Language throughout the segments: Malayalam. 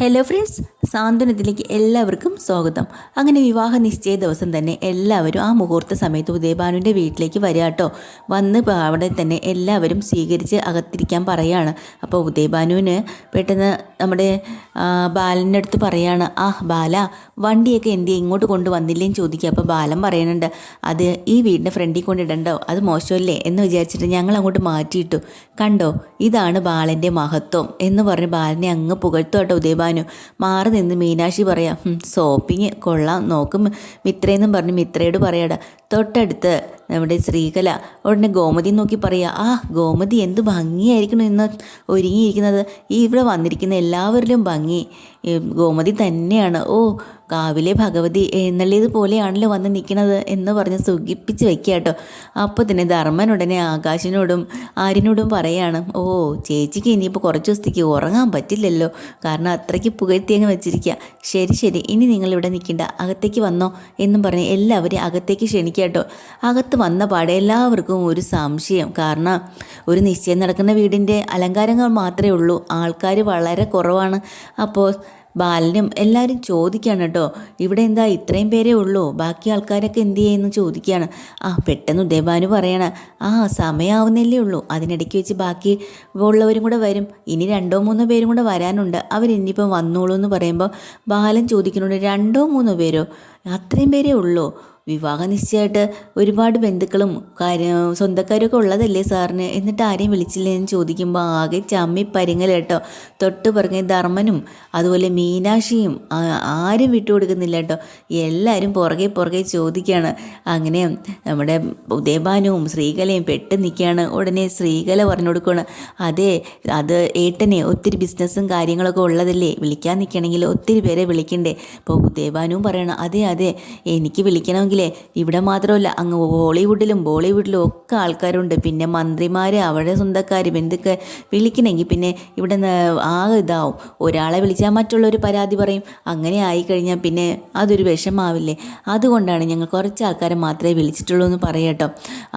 ഹലോ ഫ്രണ്ട്സ് സാന്ത്വനത്തിലേക്ക് എല്ലാവർക്കും സ്വാഗതം. അങ്ങനെ വിവാഹ നിശ്ചയ ദിവസം തന്നെ എല്ലാവരും ആ മുഹൂർത്ത സമയത്ത് ഉദയഭാനുവിന്റെ വീട്ടിലേക്ക് വരിക കേട്ടോ വന്ന് അവിടെ തന്നെ എല്ലാവരും സ്വീകരിച്ച് അകത്തിരിക്കാൻ പറയാണ്. അപ്പോൾ ഉദയഭാനുവിന് പെട്ടെന്ന് നമ്മുടെ ബാലന്റെ അടുത്ത് പറയാണ് ആ ബാല വണ്ടിയൊക്കെ എന്ത് ഇങ്ങോട്ട് കൊണ്ടുവന്നില്ലേന്ന് ചോദിക്കുക. അപ്പോൾ ബാലൻ പറയുന്നുണ്ട് അത് ഈ വീടിന്റെ ഫ്രണ്ടിൽ കൊണ്ടിടണ്ടോ അത് മോശമല്ലേ? എന്ന് വിചാരിച്ചിട്ട് ഞങ്ങൾ അങ്ങോട്ട് മാറ്റിയിട്ടു. കണ്ടോ ഇതാണ് ബാലന്റെ മഹത്വം എന്ന് പറഞ്ഞ് ബാലനെ അങ്ങ് പുകഴ്ത്തു കേട്ടോ ഉദയഭാനു. മാറി നിന്ന് മീനാക്ഷി പറയാം "ഹും, സോപ്പിങ് കൊള്ളാം നോക്കും മിത്രയെന്നും പറഞ്ഞ് മിത്രയോട് പറയാടാ തൊട്ടടുത്ത് നമ്മുടെ ശ്രീകല ഉടനെ ഗോമതി നോക്കി പറയാ ആ ഗോമതി എന്ത് ഭംഗിയായിരിക്കണം ഇന്ന് ഒരുങ്ങിയിരിക്കുന്നത്. ഈ ഇവിടെ വന്നിരിക്കുന്ന എല്ലാവരിലും ഭംഗി. ഗോമതി തന്നെയാണ്. ഓ കാവിലെ ഭഗവതി എഴുന്നള്ളിയത് പോലെയാണല്ലോ വന്ന് നിൽക്കുന്നത് എന്ന് പറഞ്ഞ് സുഖിപ്പിച്ച് വെക്കുക കേട്ടോ. അപ്പോൾ തന്നെ ധർമ്മൻ ഉടനെ ആകാശിനോടും ആര്യനോടും പറയാണ് ഓ ചേച്ചിക്ക് ഇനിയിപ്പോൾ കുറച്ച് ദിവസത്തേക്ക് ഉറങ്ങാൻ പറ്റില്ലല്ലോ. കാരണം അത്രയ്ക്ക് പുകഴ്ത്തി അങ്ങ് വെച്ചിരിക്കുക. ശരി ശരി. ഇനി നിങ്ങൾ ഇവിടെ നിൽക്കണ്ട. അകത്തേക്ക് വന്നോ എന്നും പറഞ്ഞ് എല്ലാവരെയും അകത്തേക്ക് ക്ഷണിക്കുക കേട്ടോ. അകത്ത് വന്ന പാടെ എല്ലാവർക്കും ഒരു സംശയം. കാരണം ഒരു നിശ്ചയം നടക്കുന്ന വീടിന്റെ അലങ്കാരങ്ങൾ മാത്രമേ ഉള്ളൂ. ആൾക്കാർ വളരെ കുറവാണ്. അപ്പോൾ ബാലനും എല്ലാവരും ചോദിക്കുകയാണ് കേട്ടോ ഇവിടെ എന്താ ഇത്രയും പേരേ ഉള്ളൂ? ബാക്കി ആൾക്കാരൊക്കെ എന്ത് ചെയ്യുന്നു? ചോദിക്കുകയാണ്. ആ പെട്ടെന്ന് ഉദയഭാനു പറയണ ആ സമയമാവുന്നില്ലേ ഉള്ളൂ. അതിനിടയ്ക്ക് വെച്ച് ബാക്കി ഉള്ളവരും കൂടെ വരും. ഇനി രണ്ടോ മൂന്നോ പേരും കൂടെ വരാനുണ്ട്. അവരിനിയിപ്പം വന്നോളൂ എന്ന് പറയുമ്പോൾ ബാലൻ ചോദിക്കുന്നുണ്ട് രണ്ടോ മൂന്നോ പേരോ? അത്രയും പേരേ ഉള്ളൂ. വിവാഹ നിശ്ചയമായിട്ട് ഒരുപാട് ബന്ധുക്കളും കാര്യ സ്വന്തക്കാരും ഒക്കെ ഉള്ളതല്ലേ സാറിന്? എന്നിട്ട് ആരെയും വിളിച്ചില്ല എന്ന് ചോദിക്കുമ്പോൾ ആകെ ചമ്മി പരിങ്ങൽ കേട്ടോ. തൊട്ട് പറഞ്ഞ ധർമ്മനും അതുപോലെ മീനാക്ഷിയും ആരും വിട്ടുകൊടുക്കുന്നില്ല കേട്ടോ. എല്ലാവരും പുറകെ പുറകെ ചോദിക്കുകയാണ് അങ്ങനെ നമ്മുടെ ഉദയഭാനുവും ശ്രീകലയും പെട്ട് നിൽക്കുകയാണ് ഉടനെ ശ്രീകല പറഞ്ഞു കൊടുക്കുകയാണ് അതെ അത് ഏട്ടനെ ഒത്തിരി ബിസിനസ്സും കാര്യങ്ങളൊക്കെ ഉള്ളതല്ലേ. വിളിക്കാൻ നിൽക്കണമെങ്കിൽ ഒത്തിരി പേരെ വിളിക്കണ്ടേ. ഇപ്പോൾ ഉദയഭാനുവും പറയണം അതെ അതെ എനിക്ക് വിളിക്കണമെങ്കിലേ ഇവിടെ മാത്രമല്ല അങ്ങ് ഹോളിവുഡിലും ബോളിവുഡിലും ഒക്കെ ആൾക്കാരുണ്ട്. പിന്നെ മന്ത്രിമാർ അവരുടെ സ്വന്തക്കാർ ബന്ധുക്കാർ വിളിക്കണമെങ്കിൽ പിന്നെ ഇവിടെ ആകെ ഇതാവും. ഒരാളെ വിളിച്ചാൽ മറ്റുള്ളവർ പരാതി പറയും. അങ്ങനെ ആയിക്കഴിഞ്ഞാൽ പിന്നെ അതൊരു വിഷമാവില്ലേ? അതുകൊണ്ടാണ് ഞങ്ങൾ കുറച്ച് ആൾക്കാരെ മാത്രമേ വിളിച്ചിട്ടുള്ളൂ എന്ന് പറയട്ടോ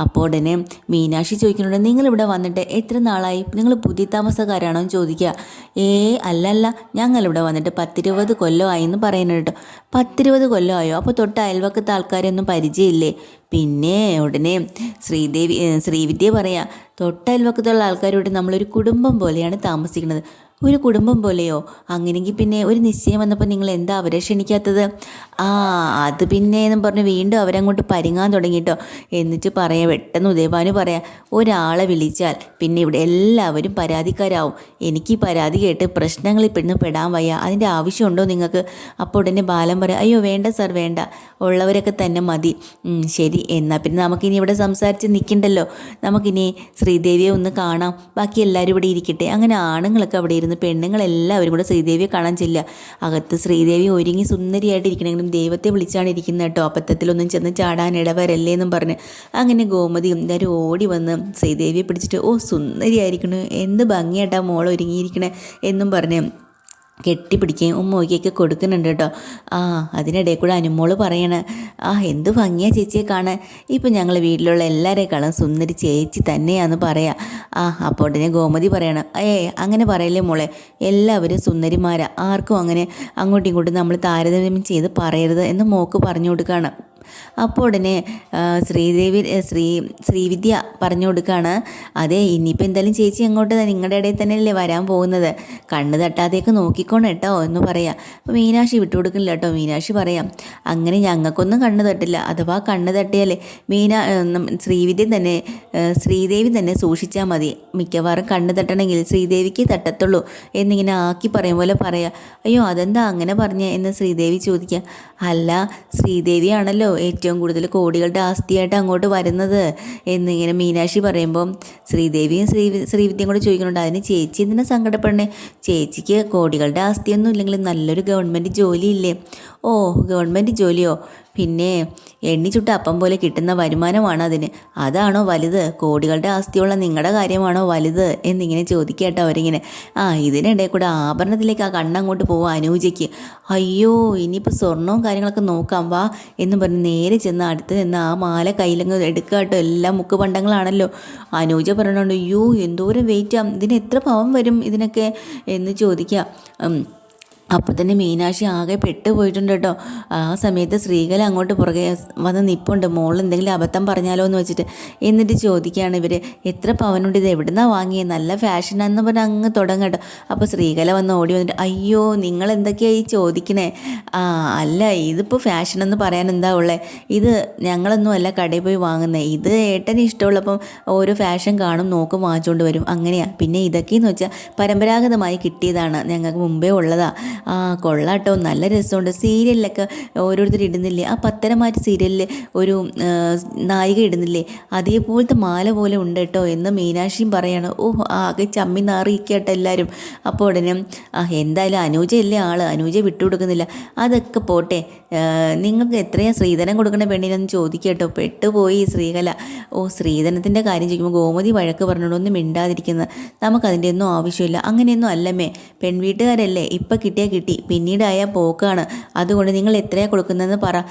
അപ്പോൾ ഉടനെ മീനാക്ഷി ചോദിക്കുന്നുണ്ട് നിങ്ങളിവിടെ വന്നിട്ട് എത്ര നാളായി? നിങ്ങൾ പുതിയ താമസക്കാരാണോ? എന്ന് ചോദിക്കുക. ഏ അല്ലല്ല ഞങ്ങളിവിടെ വന്നിട്ട് പത്തിരുപത് കൊല്ലമായി എന്ന് പറയുന്നുണ്ട് പത്തിരുപത് കൊല്ലമായോ? അപ്പോൾ തൊട്ട് അയൽവക്കത്തെ ആൾക്കാരൊന്നും പരിചയമില്ലേ? പിന്നെ ഉടനെ ശ്രീദേവി ശ്രീവിദ്യ പറയാ തൊട്ടയൽവക്കത്തുള്ള ആൾക്കാരോട് നമ്മളൊരു കുടുംബം പോലെയാണ് താമസിക്കുന്നത്. ഒരു കുടുംബം പോലെയോ? അങ്ങനെയെങ്കിൽ പിന്നെ ഒരു നിശ്ചയം വന്നപ്പോൾ നിങ്ങൾ എന്താ അവരെ ക്ഷണിക്കാത്തത്? ആ അത് പിന്നെ എന്നും പറഞ്ഞ് വീണ്ടും അവരങ്ങോട്ട് പരിങ്ങാൻ തുടങ്ങിയിട്ടോ. എന്നിട്ട് പറയാം പെട്ടെന്ന് ഉദയഭാനു പറയാം ഒരാളെ വിളിച്ചാൽ പിന്നെ ഇവിടെ എല്ലാവരും പരാതിക്കാരാവും. എനിക്ക് ഈ പരാതി കേട്ട് പ്രശ്നങ്ങളിൽ പെണ്ണ് പെടാൻ വയ്യ. അതിന്റെ ആവശ്യമുണ്ടോ നിങ്ങൾക്ക്? അപ്പോൾ ഉടനെ ബാലം പറയാം അയ്യോ വേണ്ട സാർ വേണ്ട. ഉള്ളവരൊക്കെ തന്നെ മതി. ശരി. എന്നാൽ പിന്നെ നമുക്കിനി ഇവിടെ സംസാരിച്ച് നിൽക്കണ്ടല്ലോ. നമുക്കിനി ശ്രീദേവിയെ ഒന്ന് കാണാം. ബാക്കി എല്ലാവരും ഇവിടെ ഇരിക്കട്ടെ. അങ്ങനെ ആണുങ്ങളൊക്കെ അവിടെ ഇരുന്ന് പെണ്ണുങ്ങളെല്ലാവരും കൂടെ ശ്രീദേവിയെ കാണാൻ ചെല്ലുക. അകത്ത് ശ്രീദേവി ഒരുങ്ങി സുന്ദരിയായിട്ട് ഇരിക്കണമെങ്കിലും ദൈവത്തെ വിളിച്ചാണ് ഇരിക്കുന്നത് കേട്ടോ. അബദ്ധത്തിലൊന്നും ചെന്ന് ചാടാൻ ഇടവരല്ലേ എന്നും പറഞ്ഞ്. അങ്ങനെ ഗോമതിയും എല്ലാവരും ഓടി വന്ന് ശ്രീദേവിയെ പിടിച്ചിട്ട് ഓ സുന്ദരിയായിരിക്കണു. എന്ത് ഭംഗിയായിട്ടാ മോൾ ഒരുങ്ങിയിരിക്കണേ എന്നും പറഞ്ഞ് കെട്ടിപ്പിടിക്കുകയും ഉമ്മയ്ക്കൊക്കെ കൊടുക്കുന്നുണ്ട് കേട്ടോ. ആ അതിനിടയിൽ കൂടെ അനുമോൾ പറയണ ആ എന്ത് ഭംഗിയാ ചേച്ചിയെ കാണാൻ. ഇപ്പം ഞങ്ങൾ വീട്ടിലുള്ള എല്ലാവരെക്കാളും സുന്ദരി ചേച്ചി തന്നെയാന്ന് പറയാം. ആ അപ്പോൾ ഉടനെ ഗോമതി പറയണം ഏ അങ്ങനെ പറയല്ലേ മോളെ. എല്ലാവരും സുന്ദരിമാരാ. ആർക്കും അങ്ങനെ അങ്ങോട്ടും ഇങ്ങോട്ടും നമ്മൾ താരതമ്യം ചെയ്ത് പറയരുത് എന്ന് മോക്ക് പറഞ്ഞു കൊടുക്കുകയാണ് അപ്പോൾ ഉടനെ ശ്രീദേവി ശ്രീ ശ്രീവിദ്യ പറഞ്ഞു കൊടുക്കുകയാണ് അതെ ഇനിയിപ്പോൾ എന്തായാലും ചേച്ചി അങ്ങോട്ട് നിങ്ങളുടെ ഇടയിൽ തന്നെയല്ലേ വരാൻ പോകുന്നത്. കണ്ണ് തട്ടാതെയൊക്കെ നോക്കിക്കോണം കേട്ടോ എന്ന് പറയാം. അപ്പോൾ മീനാക്ഷി വിട്ടുകൊടുക്കില്ല കേട്ടോ. മീനാക്ഷി പറയാം അങ്ങനെ ഞങ്ങൾക്കൊന്നും കണ്ണ് തട്ടില്ല. അഥവാ കണ്ണ് തട്ടിയാലേ മീനാ ശ്രീവിദ്യ തന്നെ ശ്രീദേവി തന്നെ സൂക്ഷിച്ചാൽ മതി. മിക്കവാറും കണ്ണ് തട്ടണമെങ്കിൽ ശ്രീദേവിക്ക് തട്ടത്തുള്ളൂ എന്നിങ്ങനെ ആക്കി പറയും പോലെ പറയാം. അയ്യോ അതെന്താ അങ്ങനെ പറഞ്ഞേ? എന്ന് ശ്രീദേവി ചോദിക്കുക അല്ല ശ്രീദേവിയാണല്ലോ ഏറ്റവും കൂടുതൽ കോടികളുടെ ആസ്തിയായിട്ട് അങ്ങോട്ട് വരുന്നത് എന്നിങ്ങനെ മീനാക്ഷി പറയുമ്പം ശ്രീദേവിയും ശ്രീ ശ്രീവിദ്യയും കൂടെ ചോദിക്കുന്നുണ്ട് അതിന് ചേച്ചി എന്തിനാ സങ്കടപ്പെടണേ? ചേച്ചിക്ക് കോടികളുടെ ആസ്തിയൊന്നും ഇല്ലെങ്കിലും നല്ലൊരു ഗവൺമെന്റ് ജോലിയില്ലേ? ഓ ഗവൺമെന്റ് ജോലിയോ? പിന്നെ എണ്ണി ചുട്ട അപ്പം പോലെ കിട്ടുന്ന വരുമാനമാണ് അതിന്. അതാണോ വലുത്? കോടികളുടെ ആസ്തിയുള്ള നിങ്ങളുടെ കാര്യമാണോ വലുത്? എന്നിങ്ങനെ ചോദിക്കട്ടോ അവരിങ്ങനെ. ആ ഇതിനിടയിൽ കൂടെ ആഭരണത്തിലേക്ക് ആ കണ്ണങ്ങോട്ട് പോവാം അനൂജയ്ക്ക്. അയ്യോ ഇനിയിപ്പോൾ സ്വർണവും കാര്യങ്ങളൊക്കെ നോക്കാം വാ എന്ന് പറഞ്ഞ് നേരെ ചെന്ന് അടുത്ത് നിന്ന് ആ മാല കയ്യിലങ്ങ് എടുക്കുക കേട്ടോ മുക്ക് പണ്ടങ്ങളാണല്ലോ അനൂജ പറയണുണ്ട് അയ്യോ എന്തോരം വെയിറ്റാം ഇതിന് എത്ര പാവം വരും ഇതിനൊക്കെ? എന്ന് ചോദിക്കുക. അപ്പോൾ തന്നെ മീനാക്ഷി ആകെ പെട്ടുപോയിട്ടുണ്ട് കേട്ടോ. ആ സമയത്ത് സ്ത്രീകൾ അങ്ങോട്ട് പുറകെ വന്ന് നിപ്പുണ്ട്. മോൾ എന്തെങ്കിലും അബദ്ധം പറഞ്ഞാലോ എന്ന് വെച്ചിട്ട് എന്നിട്ട് ചോദിക്കുകയാണ് ഇവർ എത്ര പവനുണ്ട് ഇത്? എവിടുന്നാണ് വാങ്ങിയത് നല്ല ഫാഷനാണെന്ന് പറഞ്ഞാൽ അങ്ങ് തുടങ്ങട്ടോ അപ്പോൾ സ്ത്രീകളെ വന്ന് ഓടി വന്നിട്ട് അയ്യോ നിങ്ങൾ എന്തൊക്കെയായി ചോദിക്കണേ? ആ അല്ല ഇതിപ്പോൾ ഫാഷൻ എന്ന് പറയാൻ എന്താ ഉള്ളത് ഇത് ഞങ്ങളൊന്നും അല്ല കടയിൽ പോയി വാങ്ങുന്നത് ഇത് ഏട്ടന് ഇഷ്ടമുള്ളപ്പം ഓരോ ഫാഷൻ കാണും നോക്കും വാങ്ങിച്ചുകൊണ്ട് വരും. അങ്ങനെയാണ് പിന്നെ ഇതൊക്കെയെന്ന് വെച്ചാൽ പരമ്പരാഗതമായി കിട്ടിയതാണ്. ഞങ്ങൾക്ക് മുമ്പേ ഉള്ളതാ. ആ കൊള്ളാട്ടോ. നല്ല രസമുണ്ട്. സീരിയലിലൊക്കെ ഓരോരുത്തർ ഇടുന്നില്ലേ? ആ പത്തരമാറ്റ് സീരിയലിൽ ഒരു നായിക ഇടുന്നില്ലേ? അതേപോലത്തെ മാല പോലെ ഉണ്ട് കേട്ടോ എന്ന് മീനാക്ഷിയും പറയാണ്. ഓ ആകെ ചമ്മി നാറിയിക്കട്ടെ എല്ലാവരും അപ്പോൾ ഉടനെ ആ എന്തായാലും അനുജയല്ലേ ആൾ? അനുജ വിട്ടുകൊടുക്കുന്നില്ല. അതൊക്കെ പോട്ടെ. നിങ്ങൾക്ക് എത്രയാ ശ്രീധനം കൊടുക്കണ പെണ്ണിനെന്ന് ചോദിക്കട്ടോ പെട്ടുപോയി ശ്രീകല. ഓ സ്ത്രീധനത്തിന്റെ കാര്യം ചോദിക്കുമ്പോൾ ഗോമതി വഴക്ക് പറഞ്ഞോണ്ടൊന്നും മിണ്ടാതിരിക്കുന്നത് നമുക്കതിന്റെ ഒന്നും ആവശ്യമില്ല. അങ്ങനെയൊന്നും അല്ലമ്മേ. പെൺവീട്ടുകാരല്ലേ? ഇപ്പം കിട്ടിയാൽ കിട്ടി. പിന്നീടായാൽ പോക്കാണ്. അതുകൊണ്ട് നിങ്ങൾ എത്രയാണ് കൊടുക്കുന്നതെന്ന് പറ.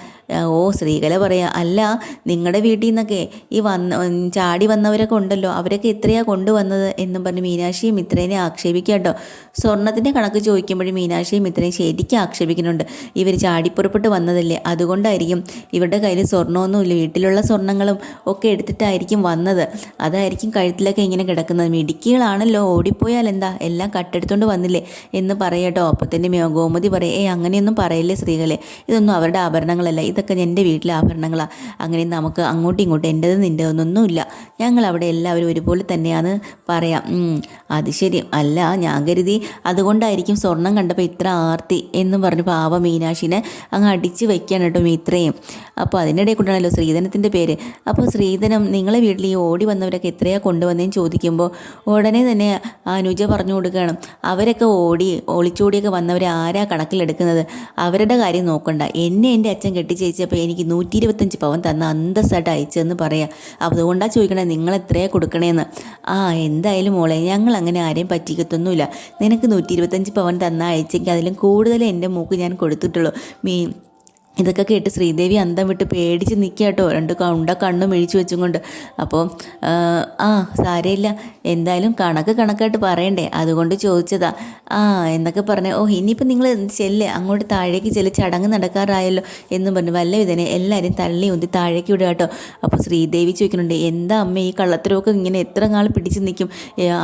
ഓ സ്ത്രീകല പറയാം അല്ല നിങ്ങളുടെ വീട്ടിൽ നിന്നൊക്കെ ഈ വന്ന ചാടി വന്നവരൊക്കെ ഉണ്ടല്ലോ. അവരൊക്കെ എത്രയാണ് കൊണ്ടുവന്നത്? എന്നും പറഞ്ഞ് മീനാക്ഷിയും മിത്രേനെ ആക്ഷേപിക്കുക കേട്ടോ സ്വർണത്തിന്റെ കണക്ക് ചോദിക്കുമ്പോഴും മീനാക്ഷിയും മിത്രയും ശരിക്കും ആക്ഷേപിക്കുന്നുണ്ട്. ഇവർ ചാടിപ്പുറപ്പെട്ട് വന്നതല്ലേ? അതുകൊണ്ടായിരിക്കും ഇവരുടെ കയ്യിൽ സ്വർണമൊന്നുമില്ല വീട്ടിലുള്ള സ്വർണങ്ങളും ഒക്കെ എടുത്തിട്ടായിരിക്കും വന്നത്. അതായിരിക്കും കഴുത്തിലൊക്കെ ഇങ്ങനെ കിടക്കുന്നത്. മിടുക്കികളാണല്ലോ. ഓടിപ്പോയാൽ എന്താ എല്ലാം കട്ടെടുത്തുകൊണ്ട് വന്നില്ലേ? എന്ന് പറയട്ടോ അപ്പോൾ മേ- ഗോമതി പറയും ഏ അങ്ങനെയൊന്നും പറയില്ലേ സ്ത്രീകളെ. ഇതൊന്നും അവരുടെ ആഭരണങ്ങളല്ല. ഇതൊക്കെ എന്റെ വീട്ടിലെ ആഭരണങ്ങളാണ് അങ്ങനെ നമുക്ക് അങ്ങോട്ടും ഇങ്ങോട്ടും എന്റെത് നിന്റെതൊന്നൊന്നുമില്ല ഞങ്ങൾ അവിടെ എല്ലാവരും ഒരുപോലെ തന്നെയാണ് പറയാം. അത് ശരി. അല്ല ഞാൻ കരുതി അതുകൊണ്ടായിരിക്കും സ്വർണം കണ്ടപ്പോൾ ഇത്ര ആർത്തി എന്നും പറഞ്ഞ് പാവ മീനാക്ഷിനെ അങ്ങ് അടിച്ച് വയ്ക്കാൻ കേട്ടോ മീത്രയും. അപ്പോൾ അതിനിടയിൽ കൊണ്ടാണല്ലോ ശ്രീധനത്തിന്റെ പേര്. അപ്പോൾ ശ്രീധനം നിങ്ങളെ വീട്ടിൽ ഈ ഓടി വന്നവരൊക്കെ എത്രയാണ് കൊണ്ടുവന്നതെന്ന് ചോദിക്കുമ്പോൾ ഉടനെ തന്നെ അനുജ പറഞ്ഞു കൊടുക്കുകയാണ്. അവരൊക്കെ ഓടി ഒളിച്ചോടിയൊക്കെ വന്നവരെ ആരാ കണക്കിലെടുക്കുന്നത്? അവരുടെ കാര്യം നോക്കണ്ട. എന്നെ എന്റെ അച്ഛൻ കെട്ടിച്ചേച്ചപ്പോൾ എനിക്ക് നൂറ്റി ഇരുപത്തഞ്ച് പവൻ തന്ന അന്തസ്സായിട്ട് അയച്ചതെന്ന് പറയാം. അതുകൊണ്ടാണ് ചോദിക്കണേ നിങ്ങൾ എത്രയാണ് കൊടുക്കണേന്ന്? ആ എന്തായാലും മോളെ ഞങ്ങൾ അങ്ങനെ ആരെയും പറ്റിക്കത്തൊന്നുമില്ല. നിനക്ക് നൂറ്റി ഇരുപത്തഞ്ച് പവൻ തന്ന അയച്ചെങ്കിൽ അതിലും കൂടുതൽ എന്റെ മൂക്ക് ഞാൻ കൊടുത്തിട്ടുള്ളൂ. മീ ഇതൊക്കെ കേട്ട് ശ്രീദേവി അന്തം വിട്ട് പേടിച്ച് നിൽക്കുക കേട്ടോ രണ്ട് കണ്ട കണ്ണും മിഴിച്ചു വെച്ചും കൊണ്ട്. അപ്പോൾ ആ സാരമില്ല. എന്തായാലും കണക്ക് കണക്കായിട്ട് പറയണ്ടേ. അതുകൊണ്ട് ചോദിച്ചതാ. ആ എന്നൊക്കെ പറഞ്ഞ് ഓ ഇനിയിപ്പോൾ നിങ്ങൾ ചെല്ല്. അങ്ങോട്ട് താഴേക്ക് ചെല്ല്. ചടങ്ങ് നടക്കാറായല്ലോ എന്നും പറഞ്ഞു വല്ല വിധനെ എല്ലാവരും തള്ളി ഉന്തി താഴേക്ക് വിടുക കേട്ടോ അപ്പോൾ ശ്രീദേവി ചോദിക്കുന്നുണ്ട് എന്താ അമ്മ ഈ കള്ളത്തരമൊക്കെ ഇങ്ങനെ എത്ര നാൾ പിടിച്ച് നിൽക്കും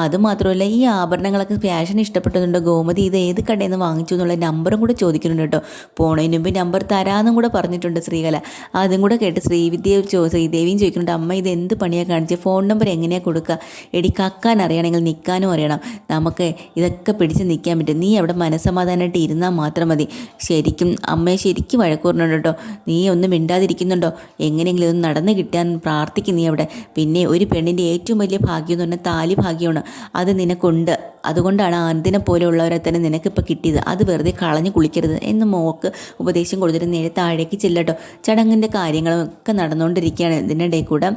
അതുമാത്രമല്ല അത് മാത്രമല്ല ഈ ആഭരണങ്ങളൊക്കെ ഫാഷൻ ഇഷ്ടപ്പെട്ടതുണ്ട് ഗോമതി ഇത് ഏത് കടയിൽ നിന്ന് വാങ്ങിച്ചു എന്നുള്ള നമ്പറും കൂടെ ചോദിക്കുന്നുണ്ട് കേട്ടോ പോണതിന് മുമ്പ് നമ്പർ തരാമെന്നും കൂടെ പറഞ്ഞിട്ടുണ്ട് ശ്രീകല. അതും കൂടെ കേട്ട് ശ്രീവിദ്യ ചോ ശ്രീദേവിയും ചോദിക്കുന്നുണ്ട് അമ്മ ഇത് എന്ത് പണിയാണ് കാണിച്ചത് ഫോൺ നമ്പർ എങ്ങനെയാണ് കൊടുക്കുക എടി കക്കാൻ അറിയണമെങ്കിൽ നിൽക്കാനും അറിയണം. നമുക്ക് ഇതൊക്കെ പിടിച്ച് നിൽക്കാൻ പറ്റും. നീ അവിടെ മനസ്സമാധാനമായിട്ട് ഇരുന്നാൽ മാത്രം മതി. ശരിക്കും അമ്മയെ ശരിക്കും വഴക്കൂറിനുണ്ട് കേട്ടോ. നീ ഒന്നും മിണ്ടാതിരിക്കുന്നുണ്ടോ? എങ്ങനെയെങ്കിലും ഒന്ന് നടന്നു കിട്ടാൻ പ്രാർത്ഥിക്കും നീ അവിടെ. പിന്നെ ഒരു പെണ്ണിന്റെ ഏറ്റവും വലിയ ഭാഗ്യം എന്ന് പറഞ്ഞാൽ താലി ഭാഗ്യമാണ്. അത് നിനക്കുണ്ട്. അതുകൊണ്ടാണ് ആന്തിനെ പോലെയുള്ളവരെ തന്നെ നിനക്കിപ്പോൾ കിട്ടിയത്. അത് വെറുതെ കളഞ്ഞു കുളിക്കരുത് എന്ന് മോക്ക് ഉപദേശം കൊടുത്തിട്ട് നേരെ താഴേക്ക് ചെല്ലട്ടോ. ചടങ്ങിന്റെ കാര്യങ്ങളൊക്കെ നടന്നുകൊണ്ടിരിക്കുകയാണ്. ഇതിനിടയിൽ കൂടെ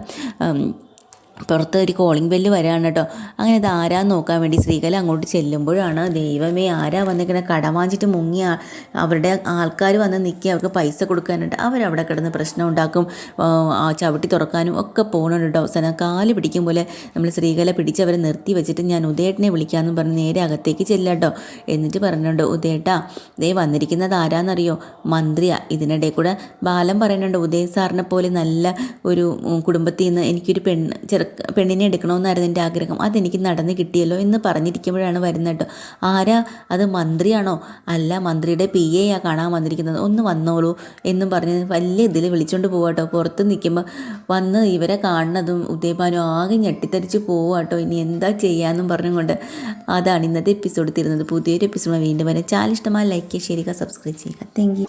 പുറത്ത് ഒരു കോളിംഗ് ബെല്ല് വരാണ് കേട്ടോ അങ്ങനെ ഇത് ആരാന്ന് നോക്കാൻ വേണ്ടി ശ്രീകല അങ്ങോട്ട് ചെല്ലുമ്പോഴാണ് ദൈവമേ ആരാ വന്നിങ്ങനെ കടം വാങ്ങിച്ചിട്ട് മുങ്ങി അവരുടെ ആൾക്കാർ വന്ന് നിൽക്കി അവർക്ക് പൈസ കൊടുക്കാനുണ്ട്. അവരവിടെ കിടന്ന് പ്രശ്നം ഉണ്ടാക്കും ചവിട്ടി തുറക്കാനും ഒക്കെ പോകണുണ്ട് കേട്ടോ അവസാനം കാൽ പിടിക്കും പോലെ നമ്മൾ ശ്രീകല പിടിച്ച് അവരെ നിർത്തി വെച്ചിട്ട് ഞാൻ ഉദയേട്ടനെ വിളിക്കാമെന്ന് പറഞ്ഞ് നേരെ അകത്തേക്ക് ചെല്ലാട്ടോ എന്നിട്ട് പറഞ്ഞിട്ടുണ്ട് ഉദയേട്ടാ ദേ വന്നിരിക്കുന്നത് ആരാന്നറിയോ? മന്ത്രിയാ. ഇതിനിടയിൽ കൂടെ ബാലം പറയുന്നുണ്ട് ഉദയ സാറിനെ പോലെ നല്ല ഒരു കുടുംബത്തിൽ നിന്ന് എനിക്കൊരു പെണ്ണ് ചെറു പെണ്ണിനെ എടുക്കണമെന്നായിരുന്നു എന്റെ ആഗ്രഹം. അതെനിക്ക് നടന്ന് കിട്ടിയല്ലോ എന്ന് പറഞ്ഞിരിക്കുമ്പോഴാണ് വരുന്നത് കേട്ടോ. ആരാ? അത് മന്ത്രിയാണോ? അല്ല മന്ത്രിയുടെ പി എയാ കാണാൻ വന്നിരിക്കുന്നത്. ഒന്ന് വന്നോളൂ എന്നും പറഞ്ഞ് വലിയ ഇതിൽ വിളിച്ചുകൊണ്ട് പോവാട്ടോ പുറത്ത് നിൽക്കുമ്പോൾ വന്ന് ഇവരെ കാണുന്നതും ഉദയഭാനു ആകെ ഞെട്ടിത്തരിച്ച് പോവാട്ടോ ഇനി എന്താ ചെയ്യാമെന്നും പറഞ്ഞുകൊണ്ട് അതാണ് ഇന്നത്തെ എപ്പിസോഡ് തീരുന്നത് പുതിയൊരു എപ്പിസോഡ് വീണ്ടും വരെ. ചാനൽ ലൈക്ക് ചെയ്യുക സബ്സ്ക്രൈബ് ചെയ്യുക. താങ്ക്